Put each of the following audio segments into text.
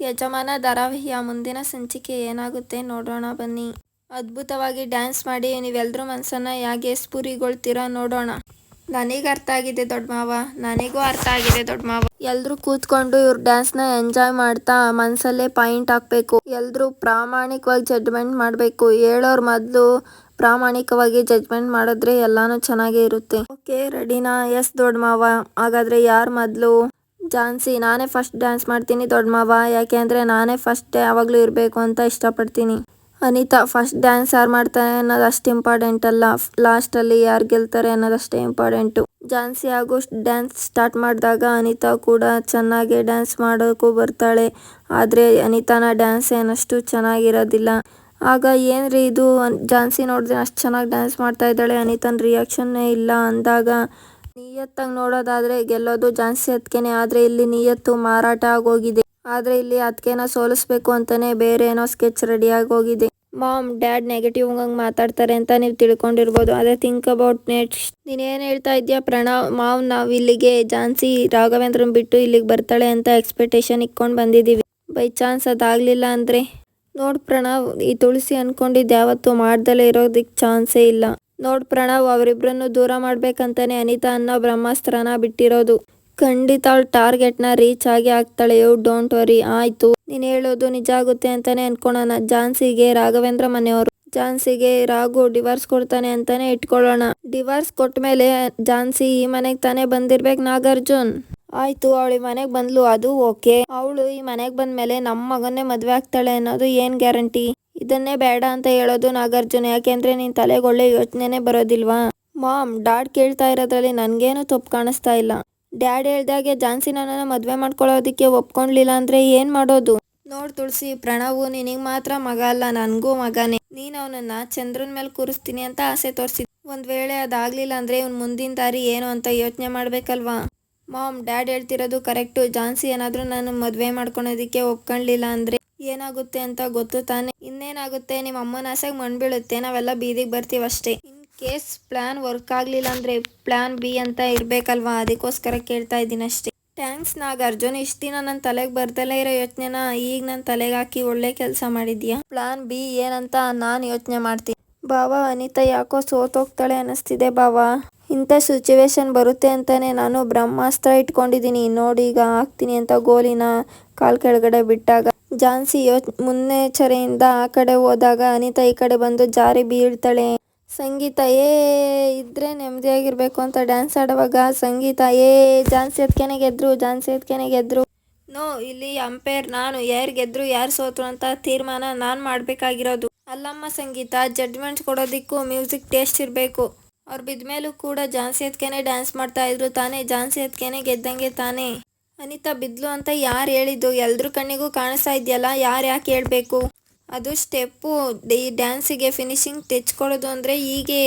ಯಜಮಾನ ಧಾರಾವಾಹಿಯ ಮುಂದಿನ ಸಂಚಿಕೆ ಏನಾಗುತ್ತೆ ನೋಡೋಣ ಬನ್ನಿ. ಅದ್ಭುತವಾಗಿ ಡ್ಯಾನ್ಸ್ ಮಾಡಿ ನೀವೆಲ್ಲರೂ ಮನಸ್ಸನ್ನ ಹೇಗೆ ಸ್ಫುರಿಗೊಳ್ತೀರಾ ನೋಡೋಣ. ನನಗೆ ಅರ್ಥ ಆಗಿದೆ ದೊಡ್ಡ ಮಾವ. ನನಗೂ ಅರ್ಥ ಆಗಿದೆ ದೊಡ್ಡ ಮಾವ. ಎಲ್ರು ಕೂತ್ಕೊಂಡು ಇವ್ರ ಡ್ಯಾನ್ಸ್ನ ಎಂಜಾಯ್ ಮಾಡ್ತಾ ಮನಸಲ್ಲೇ ಪಾಯಿಂಟ್ ಹಾಕ್ಬೇಕು. ಎಲ್ರು ಪ್ರಾಮಾಣಿಕವಾಗಿ ಜಡ್ಜ್ಮೆಂಟ್ ಮಾಡಬೇಕು. ಹೇಳೋರ್ ಮೊದಲು ಪ್ರಾಮಾಣಿಕವಾಗಿ ಜಡ್ಜ್ಮೆಂಟ್ ಮಾಡಿದ್ರೆ ಎಲ್ಲಾನು ಚೆನ್ನಾಗೇ ಇರುತ್ತೆ. ಓಕೆ, ರೆಡಿನಾ? ಎಸ್ ದೊಡ್ಡ ಮಾವ. ಹಾಗಾದ್ರೆ ಯಾರು ಮೊದಲು? ಜಾನ್ಸಿ, ನಾನೇ ಫಸ್ಟ್ ಡ್ಯಾನ್ಸ್ ಮಾಡ್ತೀನಿ ದೊಡ್ಡ ಮಾವ, ಯಾಕೆ ಅಂದರೆ ನಾನೇ ಫಸ್ಟ್ ಯಾವಾಗಲೂ ಇರಬೇಕು ಅಂತ ಇಷ್ಟಪಡ್ತೀನಿ. ಅನಿತಾ ಫಸ್ಟ್ ಡ್ಯಾನ್ಸ್ ಯಾರು ಮಾಡ್ತಾರೆ ಅನ್ನೋದು ಅಷ್ಟು ಇಂಪಾರ್ಟೆಂಟ್ ಅಲ್ಲ. ಲಾಸ್ಟಲ್ಲಿ ಯಾರು ಗೆಲ್ತಾರೆ ಅನ್ನೋದಷ್ಟೇ ಇಂಪಾರ್ಟೆಂಟು ಜಾನ್ಸಿ ಹಾಗೂ ಡ್ಯಾನ್ಸ್ ಸ್ಟಾರ್ಟ್ ಮಾಡಿದಾಗ ಅನಿತಾ ಕೂಡ ಚೆನ್ನಾಗಿ ಡ್ಯಾನ್ಸ್ ಮಾಡೋಕ್ಕೂ ಬರ್ತಾಳೆ. ಆದರೆ ಅನಿತಾನ ಡ್ಯಾನ್ಸ್ ಏನಷ್ಟು ಚೆನ್ನಾಗಿರೋದಿಲ್ಲ. ಆಗ ಏನ್ರಿ ಇದು? ಜಾನ್ಸಿ ನೋಡಿದ್ರೆ ಅಷ್ಟು ಚೆನ್ನಾಗಿ ಡ್ಯಾನ್ಸ್ ಮಾಡ್ತಾ ಇದ್ದಾಳೆ. ಅನಿತನ ರಿಯಾಕ್ಷನ್ನೇ ಇಲ್ಲ ಅಂದಾಗ ನಿಯತ್ತಾಗಿ ನೋಡೋದಾದ್ರೆ ಗೆಲ್ಲೋದು ಜಾನ್ಸಿ ಅದಕ್ಕೇನೆ ಆದ್ರೆ ಇಲ್ಲಿ ನಿಯತ್ತು ಮಾರಾಟ ಆಗೋಗಿದೆ. ಆದ್ರೆ ಇಲ್ಲಿ ಅದಕ್ಕೆನ ಸೋಲಿಸ್ಬೇಕು ಅಂತಾನೆ ಬೇರೆ ಏನೋ ಸ್ಕೆಚ್ ರೆಡಿ ಆಗೋಗಿದೆ ಮಾಮ್, ಡ್ಯಾಡ್ ನೆಗೆಟಿವ್ ಹಂಗೆ ಮಾತಾಡ್ತಾರೆ ಅಂತ ನೀವ್ ತಿಳ್ಕೊಂಡಿರ್ಬೋದು. ಆದ್ರೆ ಥಿಂಕ್ ಅಬೌಟ್ ನೆಕ್ಸ್ಟ್ ನೀನೇನು ಹೇಳ್ತಾ ಇದೆಯಾ ಪ್ರಣವ್? ಮಾವ್ ನಾವು ಇಲ್ಲಿಗೆ ಜಾನ್ಸಿ ರಾಘವೇಂದ್ರನ್ ಬಿಟ್ಟು ಇಲ್ಲಿಗೆ ಬರ್ತಾಳೆ ಅಂತ ಎಕ್ಸ್ಪೆಕ್ಟೇಷನ್ ಇಕ್ಕೊಂಡು ಬಂದಿದ್ದೀವಿ ಬೈ ಚಾನ್ಸ್ ಅದಾಗಲಿಲ್ಲ ಅಂದ್ರೆ? ನೋಡ್ ಪ್ರಣವ್, ಈ ತುಳಸಿ ಅನ್ಕೊಂಡಿದ್ ಯಾವತ್ತೂ ಮಾಡ್ದಲೇ ಇರೋದಕ್ಕೆ ಚಾನ್ಸೇ ಇಲ್ಲ. ನೋಡ್ ಪ್ರಣವ್ ಅವರಿಬ್ಬರನ್ನು ದೂರ ಮಾಡ್ಬೇಕಂತಾನೆ ಅನಿತಾ ಅನ್ನೋ ಬ್ರಹ್ಮಾಸ್ತ್ರನ ಬಿಟ್ಟಿರೋದು. ಖಂಡಿತ ಅವಳು ಟಾರ್ಗೆಟ್ನ ರೀಚ್ ಆಗಿ ಆಗ್ತಾಳೆ. You, don't worry. ಆಯ್ತು. ನೀನ್ ಹೇಳೋದು ನಿಜ ಆಗುತ್ತೆ ಅಂತಾನೆ ಅನ್ಕೊಳ್ಳೋಣ ಜಾನ್ಸಿಗೆ ರಾಘವೇಂದ್ರ ಮನೆಯವರು. ಜಾನ್ಸಿಗೆ ರಾಘು ಡಿವೋರ್ಸ್ ಕೊಡ್ತಾನೆ ಅಂತಾನೆ ಇಟ್ಕೊಳ್ಳೋಣ. ಡಿವೋರ್ಸ್ ಕೊಟ್ಟ ಮೇಲೆ ಜಾನ್ಸಿ ಈ ಮನೆಗೆ ತಾನೇ ಬಂದಿರ್ಬೇಕು ನಾಗಾರ್ಜುನ್. ಆಯ್ತು, ಅವಳು ಈ ಮನೆಗೆ ಬಂದ್ಲು, ಅದು ಓಕೆ. ಅವಳು ಈ ಮನೆಗೆ ಬಂದ್ಮೇಲೆ ನಮ್ಮ ಮಗನ್ನೇ ಮದುವೆ ಆಗ್ತಾಳೆ ಅನ್ನೋದು ಏನ್ ಗ್ಯಾರಂಟಿ? ಇದನ್ನೇ ಬೇಡ ಅಂತ ಹೇಳೋದು ನಾಗಾರ್ಜುನ, ಯಾಕೆಂದ್ರೆ ನಿನ್ ತಲೆಗೆ ಒಳ್ಳೆ ಯೋಚನೆನೇ ಬರೋದಿಲ್ವಾ? ಮಾಮ್, ಡಾಡ್ ಕೇಳ್ತಾ ಇರೋದ್ರಲ್ಲಿ ನನ್ಗೇನು ತಪ್ಪು ಕಾಣಿಸ್ತಾ ಇಲ್ಲ. ಡ್ಯಾಡ್ ಹೇಳ್ದಾಗೆ ಜಾನ್ಸಿ ನನ್ನನ್ನು ಮದುವೆ ಮಾಡ್ಕೊಳ್ಳೋದಕ್ಕೆ ಒಪ್ಕೊಂಡ್ಲಿಲ್ಲ ಅಂದ್ರೆ ಏನ್ ಮಾಡೋದು? ನೋಡ್ ತುಳಸಿ, ಪ್ರಣವು ನಿನಗ್ ಮಾತ್ರ ಮಗ ಅಲ್ಲ, ನನಗೂ ಮಗನೇ. ನೀನ್ ಅವನನ್ನ ಚಂದ್ರನ್ ಮೇಲೆ ಕೂರಿಸ್ತೀನಿ ಅಂತ ಆಸೆ ತೋರಿಸಿದ್. ಒಂದ್ ವೇಳೆ ಅದಾಗ್ಲಿಲ್ಲ ಅಂದ್ರೆ ಇವ್ನ್ ಮುಂದಿನ ದಾರಿ ಏನು ಅಂತ ಯೋಚನೆ ಮಾಡ್ಬೇಕಲ್ವಾ? ಮಾಮ್, ಡ್ಯಾಡ್ ಹೇಳ್ತಿರೋದು ಕರೆಕ್ಟು. ಜಾನ್ಸಿ ಏನಾದ್ರೂ ನಾನು ಮದುವೆ ಮಾಡ್ಕೊಳೋದಕ್ಕೆ ಒಪ್ಕೊಳ್ಳಿಲ್ಲ ಅಂದ್ರೆ ಏನಾಗುತ್ತೆ ಅಂತ ಗೊತ್ತು ತಾನೆ? ಇನ್ನೇನಾಗುತ್ತೆ? ನಿಮ್ಮ ಅಮ್ಮನ ಆಸೆಗೆ ಮಣ್ ಬೀಳುತ್ತೆ, ನಾವೆಲ್ಲ ಬೀದಿಗೆ ಬರ್ತೀವಿ ಅಷ್ಟೇ. ಇನ್ ಕೇಸ್ ಪ್ಲಾನ್ ವರ್ಕ್ ಆಗಲಿಲ್ಲ ಅಂದ್ರೆ ಪ್ಲಾನ್ ಬಿ ಅಂತ ಇರ್ಬೇಕಲ್ವಾ? ಅದಕ್ಕೋಸ್ಕರ ಕೇಳ್ತಾ ಇದ್ದೀನಿ ಅಷ್ಟೇ. ಥ್ಯಾಂಕ್ಸ್ ನಾಗಾರ್ಜುನ್. ಇಷ್ಟ ದಿನ ನನ್ನ ತಲೆಗೆ ಬರ್ದಲೇ ಇರೋ ಯೋಚನೆನ ಈಗ ನನ್ನ ತಲೆಗೆ ಹಾಕಿ ಒಳ್ಳೆ ಕೆಲಸ ಮಾಡಿದ್ಯಾ? ಪ್ಲಾನ್ ಬಿ ಏನಂತ ನಾನು ಯೋಚನೆ ಮಾಡ್ತೀನಿ. ಬಾವ ಅನಿತಾ ಯಾಕೋ ಸೋತೋಗ್ತಾಳೆ ಅನ್ನಿಸ್ತಿದೆ ಬಾವ ಇಂಥ ಸಿಚುವೇಶನ್ ಬರುತ್ತೆ ಅಂತಾನೆ ನಾನು ಬ್ರಹ್ಮಾಸ್ತ್ರ ಇಟ್ಕೊಂಡಿದ್ದೀನಿ. ನೋಡಿ ಈಗ ಹಾಕ್ತೀನಿ ಅಂತ ಗೋಲಿನ ಕಾಲ್ ಕೆಳಗಡೆ ಬಿಟ್ಟಾಗ. ಜಾನ್ಸಿ ಮುನ್ನೆಚ್ಚರಿಯಿಂದ ಆ ಕಡೆ ಹೋದಾಗ ಅನಿತಾ ಈ ಕಡೆ ಬಂದು ಜಾರಿ ಬೀಳ್ತಾಳೆ. ಸಂಗೀತ, ಏ, ಇದ್ರೆ ನೆಮ್ಮದಿಯಾಗಿರ್ಬೇಕು ಅಂತ ಡ್ಯಾನ್ಸ್ ಆಡುವಾಗ ಸಂಗೀತ, ಏ, ಜಾನ್ಸಿ ಅದಕ್ಕೇನೆ ಗೆದ್ರು, ಜಾನ್ಸಿ ಅದಕ್ಕೇನೆ ಗೆದ್ರು. ನೋ, ಇಲ್ಲಿ ಅಂಪೇರ್ ನಾನು, ಯಾರು ಗೆದ್ರು, ಯಾರು ಸೋತ್ರು ಅಂತ ತೀರ್ಮಾನ ನಾನು ಮಾಡಬೇಕಾಗಿರೋದು. ಅಲ್ಲಮ್ಮ ಸಂಗೀತ ಜಡ್ಜ್ಮೆಂಟ್ ಕೊಡೋದಿಕ್ಕೂ ಮ್ಯೂಸಿಕ್ ಟೇಸ್ಟ್ ಇರಬೇಕು. ಅವ್ರು ಬಿದ್ಮೇಲೂ ಕೂಡ ಜಾನ್ಸಿ ಅದಕ್ಕೇನೆ ಡ್ಯಾನ್ಸ್ ಮಾಡ್ತಾ ಇದ್ರು ತಾನೇ, ಜಾನ್ಸಿ ಅದಕ್ಕೇನೆ ಗೆದ್ದಂಗೆ ತಾನೇ. ಅನಿತಾ ಬಿದ್ಲು ಅಂತ ಯಾರು ಹೇಳಿದ್ದು? ಎಲ್ರ ಕಣ್ಣಿಗೂ ಕಾಣಿಸ್ತಾ ಇದೆಯಲ್ಲ, ಯಾರು ಯಾಕೆ ಹೇಳ್ಬೇಕು? ಅದು ಸ್ಟೆಪ್ಪು. ಈ ಡ್ಯಾನ್ಸಿಗೆ ಫಿನಿಶಿಂಗ್ ತೆಚ್ಕೊಳ್ಳೋದು ಅಂದ್ರೆ ಹೀಗೆ.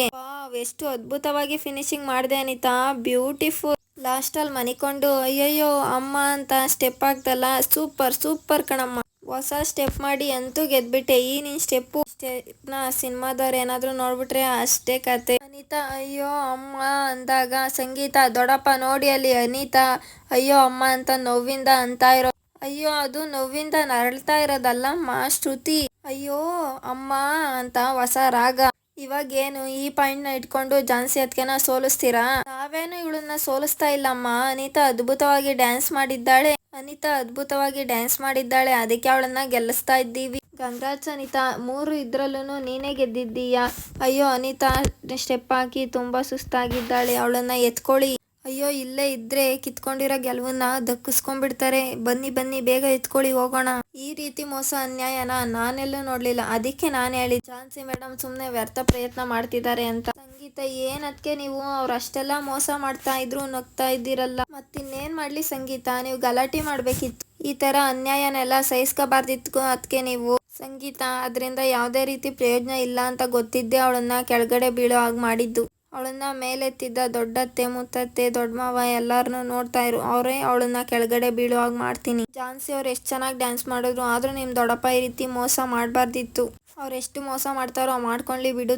ಎಷ್ಟು ಅದ್ಭುತವಾಗಿ ಫಿನಿಶಿಂಗ್ ಮಾಡಿದೆ ಅನಿತಾ. ಬ್ಯೂಟಿಫುಲ್. ಲಾಸ್ಟಲ್ಲಿ ಮನಿಕೊಂಡು, ಅಯ್ಯಯ್ಯೋ, ಅಮ್ಮ ಅಂತ ಸ್ಟೆಪ್ ಆಗ್ತಲ್ಲ ಸೂಪರ್ ಸೂಪರ್ ಕಣಮ್ಮ. ಹೊಸ ಸ್ಟೆಪ್ ಮಾಡಿ ಅಂತೂ ಗೆದ್ಬಿಟ್ಟೆ. ಈ ನಿನ್ ಸ್ಟೆಪ್ಪು, ಸ್ಟೆಪ್ನ ಸಿನಿಮಾದವ್ರು ಏನಾದ್ರು ನೋಡ್ಬಿಟ್ರೆ ಅಷ್ಟೇ ಕತೆ. ಅಯ್ಯೋ ಅಮ್ಮ ಅಂದಾಗ ಸಂಗೀತ, ದೊಡ್ಡಪ್ಪ ನೋಡಿ ಅಲ್ಲಿ ಅನಿತಾ, ಅಯ್ಯೋ ಅಮ್ಮ ಅಂತ ನೋವಿಂದ ಅಂತ ಇರೋ, ಅಯ್ಯೋ ಅದು ನೋವಿಂದ ನರಳ್ತಾ ಇರೋದಲ್ಲಮ್ಮ ಶ್ರುತಿ, ಅಯ್ಯೋ ಅಮ್ಮ ಅಂತ ಹೊಸ ರಾಗ. ಇವಾಗೇನು ಈ ಪಾಯಿಂಟ್ನ ಇಟ್ಕೊಂಡು ಜಾನ್ಸಿ ಅದಕ್ಕೆನ ಸೋಲಿಸ್ತೀರಾ? ನಾವೇನು ಇವಳನ್ನ ಸೋಲಿಸ್ತಾ ಇಲ್ಲಮ್ಮ, ಅನಿತಾ ಅದ್ಭುತವಾಗಿ ಡ್ಯಾನ್ಸ್ ಮಾಡಿದ್ದಾಳೆ. ಅನಿತಾ ಅದ್ಭುತವಾಗಿ ಡ್ಯಾನ್ಸ್ ಮಾಡಿದ್ದಾಳೆ. ಅದಕ್ಕೆ ಅವಳನ್ನ ಗೆಲ್ಲಿಸ್ತಾ ಇದ್ದೀವಿ. ಗಂಗರಾಜ್ ಅನಿತಾ, ಮೂರು ಇದ್ರಲ್ಲೂ ನೀನೇ ಗೆದ್ದಿದ್ದೀಯಾ? ಅಯ್ಯೋ, ಅನಿತಾ, ಸ್ಟೆಪ್ ಹಾಕಿ ತುಂಬಾ ಸುಸ್ತಾಗಿದ್ದಾಳೆ. ಅವಳನ್ನ ಎತ್ಕೊಳ್ಳಿ. ಅಯ್ಯೋ, ಇಲ್ಲೇ ಇದ್ರೆ ಕಿತ್ಕೊಂಡಿರೋ ಗೆಲುವನ್ನ ದಕ್ಕಿಸ್ಕೊಂಡ್ಬಿಡ್ತಾರೆ ಬನ್ನಿ ಬನ್ನಿ, ಬೇಗ ಎತ್ಕೊಳ್ಳಿ, ಹೋಗೋಣ. ಈ ರೀತಿ ಮೋಸ ಅನ್ಯಾಯನ ನಾನೆಲ್ಲೂ ನೋಡ್ಲಿಲ್ಲ. ಅದಕ್ಕೆ ನಾನು ಹೇಳಿ ಝಾನ್ಸಿ ಮೇಡಮ್ ಸುಮ್ನೆ ವ್ಯರ್ಥ ಪ್ರಯತ್ನ ಮಾಡ್ತಿದ್ದಾರೆ ಅಂತ. ಸಂಗೀತ ಅದಕ್ಕೆ ನೀವು? ಅವ್ರು ಅಷ್ಟೆಲ್ಲ ಮೋಸ ಮಾಡ್ತಾ ಇದ್ರು, ನಗ್ತಾ ಇದ್ದೀರಲ್ಲ. ಮತ್ತಿನ್ನೇನ್ ಮಾಡ್ಲಿ ಸಂಗೀತ? ನೀವು ಗಲಾಟೆ ಮಾಡ್ಬೇಕಿತ್ತು. ಈ ತರ ಅನ್ಯಾಯನೆಲ್ಲ ಸಹಿಸ್ಕೋಬಾರ್ದಿತ್ತು ಅದಕ್ಕೆ ನೀವು. ಸಂಗೀತ ಅದರಿಂದ ಯಾವುದೇ ರೀತಿ ಪ್ರಯೋಜನ ಇಲ್ಲ ಅಂತ ಗೊತ್ತಿದ್ದೆ ಅವಳನ್ನ ಕೆಳಗಡೆ ಬೀಳೋ ಹಾಗೆ ಮಾಡಿದ್ದು. ಅವಳನ್ನ ಮೇಲೆತ್ತಿದ್ದ ದೊಡ್ಡತ್ತೆ ಮುತ್ತತ್ತೆ, ದೊಡ್ಡ ಮಾವ ಎಲ್ಲಾರನು ನೋಡ್ತಾ ಇರು. ಅವರೇ ಅವಳನ್ನ ಕೆಳಗಡೆ ಬೀಳೋ ಹಾಗೆ ಮಾಡ್ತೀನಿ. ಜಾನ್ಸಿ ಅವ್ರು ಎಷ್ಟು ಚೆನ್ನಾಗಿ ಡ್ಯಾನ್ಸ್ ಮಾಡಿದ್ರು, ಆದ್ರೂ ನಿಮ್ ದೊಡ್ಡಪ್ಪ ಈ ರೀತಿ ಮೋಸ ಮಾಡಬಾರ್ದಿತ್ತು. ಅವ್ರು ಎಷ್ಟು ಮೋಸ ಮಾಡ್ತಾರೋ ಮಾಡ್ಕೊಂಡ್ಲಿ ಬಿಡು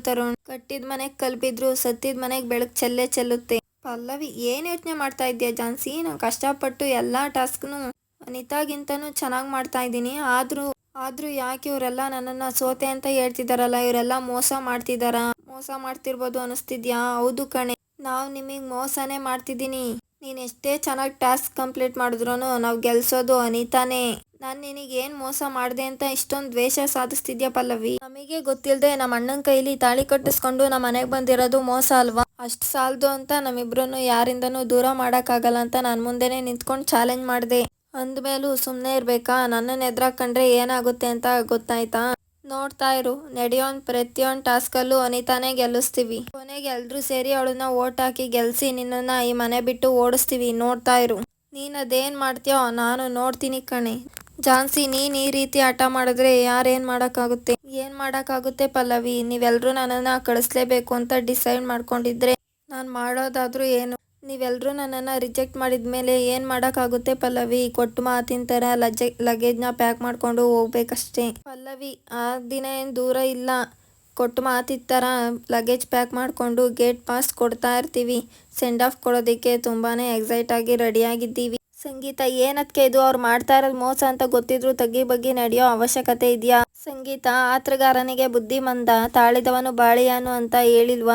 ಕಟ್ಟಿದ ಮನೆಗ್ ಕಲ್ಪಿದ್ರು ಸತ್ತಿದ ಮನೆಗ್ ಬೆಳಕ್ ಚೆಲ್ಲೇ ಚೆಲ್ಲುತ್ತೆ. ಪಲ್ಲವಿ ಏನ್ ಯೋಚನೆ ಮಾಡ್ತಾ ಇದ್ಯಾ ಜಾನ್ಸಿ? ನಾನು ಕಷ್ಟಪಟ್ಟು ಎಲ್ಲಾ ಟಾಸ್ಕ್ನು ಅನಿತಾಗಿಂತನೂ ಚೆನ್ನಾಗಿ ಮಾಡ್ತಾ ಇದ್ದೀನಿ. ಆದರೂ ಆದರೂ ಯಾಕೆ ಇವರೆಲ್ಲ ನನ್ನನ್ನು ಸೋತೆ ಅಂತ ಹೇಳ್ತಿದಾರಲ್ಲ? ಇವರೆಲ್ಲ ಮೋಸ ಮಾಡ್ತಿದಾರ? ಮೋಸ ಮಾಡ್ತಿರ್ಬೋದು ಅನಿಸ್ತಿದ್ಯಾ? ಹೌದು ಕಣೆ. ನಾವು ನಿಮಗೆ ಮೋಸನೇ ಮಾಡ್ತಿದ್ದೀನಿ ನೀನು ಎಷ್ಟೇ ಚೆನ್ನಾಗಿ ಟಾಸ್ಕ್ ಕಂಪ್ಲೀಟ್ ಮಾಡಿದ್ರು ನಾವು ಗೆಲ್ಸೋದು ಅನಿತಾನೇ. ನಾನು ನಿನಗೇನು ಮೋಸ ಮಾಡಿದೆ ಅಂತ ಇಷ್ಟೊಂದು ದ್ವೇಷ ಸಾಧಿಸ್ತಿದ್ಯಾ ಪಲ್ಲವಿ? ನಮಗೆ ಗೊತ್ತಿಲ್ಲದೆ ನಮ್ಮ ಅಣ್ಣನ ಕೈಲಿ ತಾಳಿ ಕಟ್ಟಿಸ್ಕೊಂಡು ನಮ್ಮ ಮನೆಗೆ ಬಂದಿರೋದು ಮೋಸ ಅಲ್ವಾ? ಅಷ್ಟು ಸಾಲದು ಅಂತ ನಮ್ಮಿಬ್ರನ್ನು ಯಾರಿಂದನೂ ದೂರ ಮಾಡೋಕ್ಕಾಗಲ್ಲ ಅಂತ ನಾನು ಮುಂದೆನೇ ನಿಂತ್ಕೊಂಡು ಚಾಲೆಂಜ್ ಮಾಡಿದೆ. ಅಂದಮೇಲೂ ಸುಮ್ಮನೆ ಇರಬೇಕಾ? ನನ್ನನ್ನು ಎದುರಾಕಂಡ್ರೆ ಏನಾಗುತ್ತೆ ಅಂತ ಗೊತ್ತಾಯ್ತಾ? ನೋಡ್ತಾ ಇರು. ನಡೆಯೋನ್ ಪ್ರತಿಯೊಂದು ಟಾಸ್ಕಲ್ಲೂ ಅನಿತಾನೇ ಗೆಲ್ಲಿಸ್ತೀವಿ. ಕೊನೆಗೆ ಎಲ್ಲರೂ ಸೇರಿ ಅವಳನ್ನ ಓಟ್ ಹಾಕಿ ಗೆಲ್ಸಿ ನಿನ್ನನ್ನ ಈ ಮನೆ ಬಿಟ್ಟು ಓಡಿಸ್ತೀವಿ. ನೋಡ್ತಾ ಇರು. ನೀನು ಅದೇನು ಮಾಡ್ತೀಯೋ, ನಾನು ನೋಡ್ತೀನಿ ಕಣೆ. ಜಾನ್ಸಿ ನೀನ್ ಈ ರೀತಿ ಆಟ ಮಾಡಿದ್ರೆ ಯಾರೇನ್ ಮಾಡಕ್ಕಾಗುತ್ತೆ? ಏನ್ ಮಾಡಕ್ಕಾಗುತ್ತೆ ಪಲ್ಲವಿ? ನೀವೆಲ್ಲರೂ ನನ್ನನ್ನ ಕಳಿಸ್ಲೇಬೇಕು ಅಂತ ಡಿಸೈಡ್ ಮಾಡ್ಕೊಂಡಿದ್ರೆ ನಾನು ಮಾಡೋದಾದ್ರೂ ಏನು? ನೀವೆಲ್ಲರೂ ನನ್ನನ್ನ ರಿಜೆಕ್ಟ್ ಮಾಡಿದ ಮೇಲೆ ಏನು ಮಾಡೋಕ್ಕಾಗುತ್ತೆ ಪಲ್ಲವಿ? ಕೊಟ್ಟು ಮಾತಿನ ಥರ ಲಜೆ, ಲಗೇಜ್ನ ಪ್ಯಾಕ್ ಮಾಡ್ಕೊಂಡು ಹೋಗ್ಬೇಕಷ್ಟೇ. ಪಲ್ಲವಿ, ಆ ದಿನ ಏನು ದೂರ ಇಲ್ಲ. ಕೊಟ್ಟು ಮಾತಿದ ಥರ ಲಗೇಜ್ ಪ್ಯಾಕ್ ಮಾಡ್ಕೊಂಡು ಗೇಟ್ ಪಾಸ್ ಕೊಡ್ತಾ ಇರ್ತೀವಿ. ಸೆಂಡ್ ಆಫ್ ಕೊಡೋದಕ್ಕೆ ತುಂಬಾನೇ ಎಕ್ಸೈಟ್ ಆಗಿ ರೆಡಿಯಾಗಿದ್ದೀವಿ ಸಂಗೀತ ಏನತ್ಕೆ ಇದು? ಅವ್ರು ಮಾಡ್ತಾ ಇರೋದು ಮೋಸ ಅಂತ ಗೊತ್ತಿದ್ರು ತಗ್ಗಿ ಬಗ್ಗಿ ನಡೆಯೋ ಅವಶ್ಯಕತೆ ಇದೆಯಾ? ಸಂಗೀತ ಆತ್ರಗಾರನಿಗೆ ಬುದ್ಧಿ ಮಂದ ತಾಳಿದವನು ಬಾಳಿಯಾನು ಅಂತ ಹೇಳಿಲ್ವಾ?